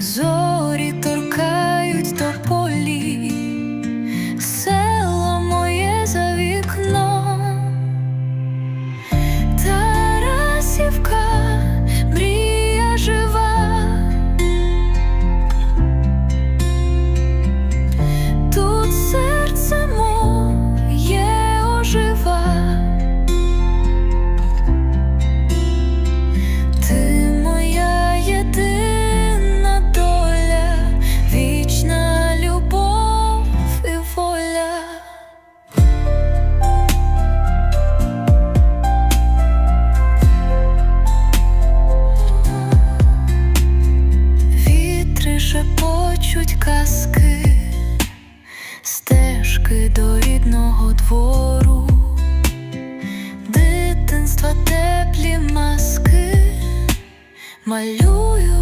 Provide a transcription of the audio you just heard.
So казки, стежки до рідного двору, дитинства теплі маски малюю.